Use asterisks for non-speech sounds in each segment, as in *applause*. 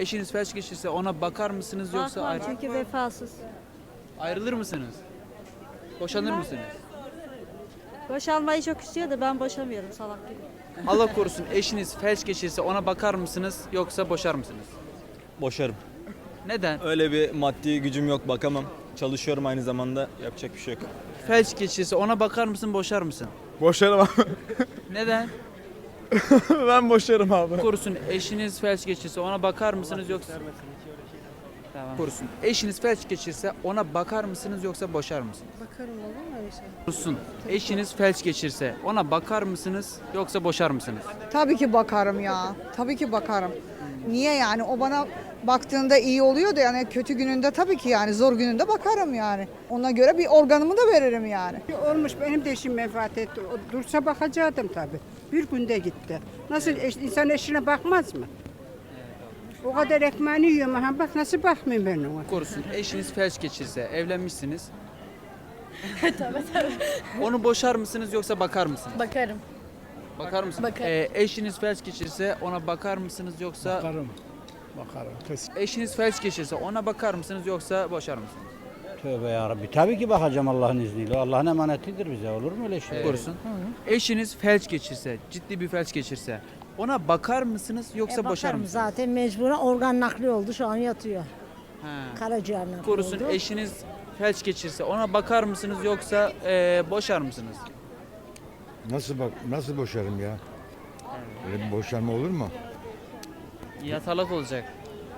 Eşiniz felç geçirse ona bakar mısınız yoksa Bakmam ayrı- çünkü vefasız. ayrılır mısınız? Boşanır mısınız? Boşanmayı çok istiyor da ben boşamıyorum salak gibi. Allah korusun eşiniz felç geçirse ona bakar mısınız yoksa boşar mısınız? Boşarım. Neden? Öyle bir maddi gücüm yok bakamam. Çalışıyorum aynı zamanda yapacak bir şey yok. Felç geçirse ona bakar mısın boşar mısın? Boşarım abi. Neden? *laughs* ben boşarım abi. korusun eşiniz felç geçirse ona bakar mısınız yoksa Tamam. Korusun. Eşiniz felç geçirse ona bakar mısınız yoksa boşar mısınız? Bakarım olur mu öyle şey? Korusun. Eşiniz felç geçirse ona bakar mısınız yoksa boşar mısınız? Tabii ki bakarım ya. Tabii ki bakarım. Niye yani? O bana baktığında iyi oluyor da yani kötü gününde tabii ki yani zor gününde bakarım yani. Ona göre bir organımı da veririm yani. Olmuş benim de eşim vefat etti. O Dursa bakacaktım tabii. Bir günde gitti. Nasıl eş- insan eşine bakmaz mı? O kadar ekmeğini yiyorum. Ha, bak nasıl bakmayayım ben ona. Korusun. Eşiniz felç geçirse evlenmişsiniz. *laughs* Onu boşar mısınız yoksa bakar mısınız? Bakarım. Bakar mısınız? Bakarım. Ee, eşiniz felç geçirse ona bakar mısınız yoksa Bakarım. Bakarım. Kesin. eşiniz felç geçirse ona bakar mısınız yoksa boşar mısınız? Tövbe yarabbi. Tabii ki bakacağım Allah'ın izniyle. Allah'ın emanetidir bize. Olur mu öyle şey? Korusun. Eşiniz felç geçirse, ciddi bir felç geçirse ona bakar mısınız yoksa E, boşar bakarım mısınız? zaten mecburen organ nakli oldu şu an yatıyor. Ha. Karaciğer nakli Korusun oldu. eşiniz felç geçirse ona bakar mısınız yoksa eee, boşar mısınız? Nasıl bak nasıl boşarım ya? Öyle bir boşanma olur mu? Yatalak olacak.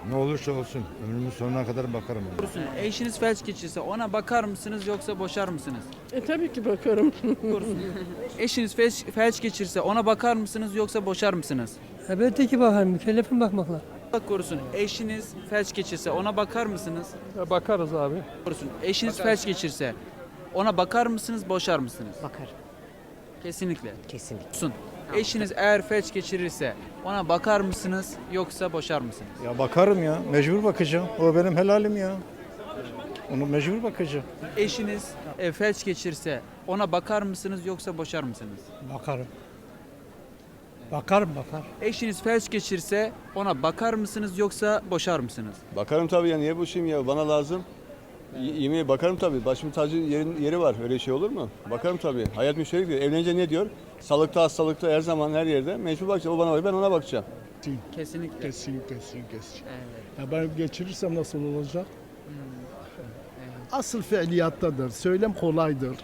Ne olursa olsun ömrümün sonuna kadar bakarım ona. Korusun eşiniz felç geçirse ona bakar mısınız yoksa boşar mısınız? E tabii ki bakarım. *laughs* Korusun. Eşiniz felç, felç geçirse ona bakar mısınız yoksa boşar mısınız? Elbette ki bakarım. Mükellefim bakmakla. Allah korusun eşiniz felç geçirse ona bakar mısınız? Bakarız abi. Korusun eşiniz felç geçirse ona bakar mısınız boşar mısınız? Bakarım. Kesinlikle. Kesinlikle. Olsun. Eşiniz eğer felç geçirirse ona bakar mısınız yoksa boşar mısınız? Ya bakarım ya. Mecbur bakacağım. O benim helalim ya. Onu mecbur bakacağım. Eşiniz e, felç geçirse ona bakar mısınız yoksa boşar mısınız? Bakarım. Bakarım bakar. Eşiniz felç geçirse ona bakar mısınız yoksa boşar mısınız? Bakarım tabii ya niye boşayım ya bana lazım. Y- yemeğe bakarım tabii. Başımın tacı yerin, yeri var. Öyle şey olur mu? Bakarım tabii. Hayat müşterek diyor. Evlenince ne diyor? Sağlıkta, hastalıkta her zaman her yerde. Mecbur bakacağım. O bana bakıyor, ben ona bakacağım. Kesinlikle. Kesin kesin kesin. Evet. Ya ben geçirirsem nasıl olacak? Asıl fiiliyattadır. Söylem kolaydır.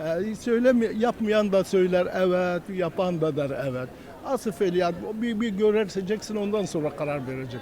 Ee, *laughs* söylem yapmayan da söyler evet, yapan da der evet. Asıl fiiliyat bir, bir göreceksin ondan sonra karar verecek.